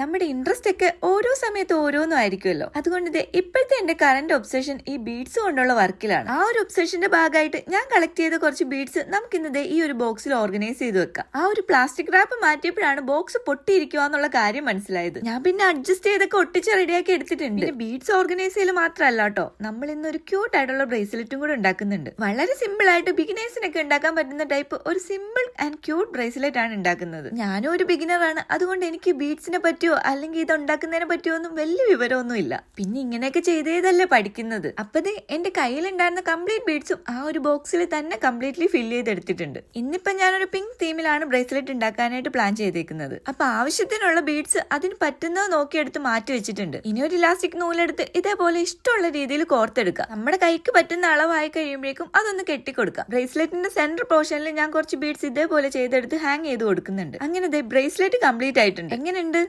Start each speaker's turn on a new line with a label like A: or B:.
A: നമ്മുടെ ഇൻട്രസ്റ്റ് ഒക്കെ ഓരോ സമയത്ത് ഓരോന്നും ആയിരിക്കുമല്ലോ. അതുകൊണ്ട് ഇത് ഇപ്പോഴത്തെ എന്റെ കറന്റ് ഒബ്സഷൻ ഈ ബീഡ്സ് കൊണ്ടുള്ള വർക്കിലാണ്. ആ ഒരു ഒബ്സഷന്റെ ഭാഗമായിട്ട് ഞാൻ കളക്ട് ചെയ്ത കുറച്ച് ബീഡ്സ് നമുക്ക് ഇന്നത് ഈ ഒരു ബോക്സിൽ ഓർഗനൈസ് ചെയ്ത് വെക്കാം. ആ ഒരു പ്ലാസ്റ്റിക് റാപ്പ് മാറ്റിയപ്പോഴാണ് ബോക്സ് പൊട്ടിയിരിക്കുക എന്നുള്ള കാര്യം മനസ്സിലായത്. ഞാൻ പിന്നെ അഡ്ജസ്റ്റ് ചെയ്തൊക്കെ ഒട്ടിച്ച് റെഡിയാക്കി എടുത്തിട്ടുണ്ട്. പിന്നെ ബീഡ്സ് ഓർഗനൈസ് ചെയ്യൽ മാത്രമല്ല കേട്ടോ. നമ്മൾ ഇന്ന് ഒരു ക്യൂട്ട് ആയിട്ടുള്ള ബ്രേസ്ലെറ്റും കൂടെ ഉണ്ടാക്കുന്നുണ്ട്. വളരെ സിമ്പിൾ ആയിട്ട് ബിഗിനേഴ്സിനൊക്കെ ഉണ്ടാക്കാൻ പറ്റുന്ന ടൈപ്പ് ഒരു സിമ്പിൾ ആൻഡ് ക്യൂട്ട് ബ്രേസ്ലെറ്റ് ആണ് ഉണ്ടാക്കുന്നത്. ഞാനും ഒരു ബിഗിനർ ആണ്. അതുകൊണ്ട് എനിക്ക് ബീഡ്സിനെ പറ്റിയോ അല്ലെങ്കിൽ ഇത് ഉണ്ടാക്കുന്നതിനെ പറ്റുമോ ഒന്നും വലിയ വിവരമൊന്നും ഇല്ല പിന്നെ ഇങ്ങനെയൊക്കെ ചെയ്തതല്ലേ പഠിക്കുന്നത്. അപ്പതേ എന്റെ കയ്യിലുണ്ടായിരുന്ന കംപ്ലീറ്റ് ബീഡ്സും ആ ഒരു ബോക്സിൽ തന്നെ കംപ്ലീറ്റ്ലി ഫില്ല് ചെയ്തെടുത്തിട്ടുണ്ട്. ഇന്നിപ്പോ ഞാനൊരു പിങ്ക് തീമിലാണ് ബ്രേസ്ലെറ്റ് ഉണ്ടാക്കാനായിട്ട് പ്ലാൻ ചെയ്തേക്കുന്നത്. അപ്പൊ ആവശ്യത്തിനുള്ള ബീഡ്സ് അതിന് പറ്റുന്നത് നോക്കിയെടുത്ത് മാറ്റി വെച്ചിട്ടുണ്ട്. ഇനി ഒരു ഇലാസ്റ്റിക് നൂലെടുത്ത് ഇതേപോലെ ഇഷ്ടമുള്ള രീതിയിൽ കോർത്തെടുക്കുക. നമ്മുടെ കൈക്ക് പറ്റുന്ന അളവായി കഴിയുമ്പോഴേക്കും അതൊന്ന് കെട്ടിക്കൊടുക്കാം ബ്രേസ്ലെറ്റിന്റെ സെന്റർ പോർഷനിൽ ഞാൻ കുറച്ച് ബീഡ്സ് ഇതേപോലെ ചെയ്തെടുത്ത് ഹാങ് ചെയ്ത് കൊടുക്കുന്നുണ്ട്. അങ്ങനെ ബ്രേസ്ലെറ്റ് കംപ്ലീറ്റ് ആയിട്ടുണ്ട്. എങ്ങനെയുണ്ട്?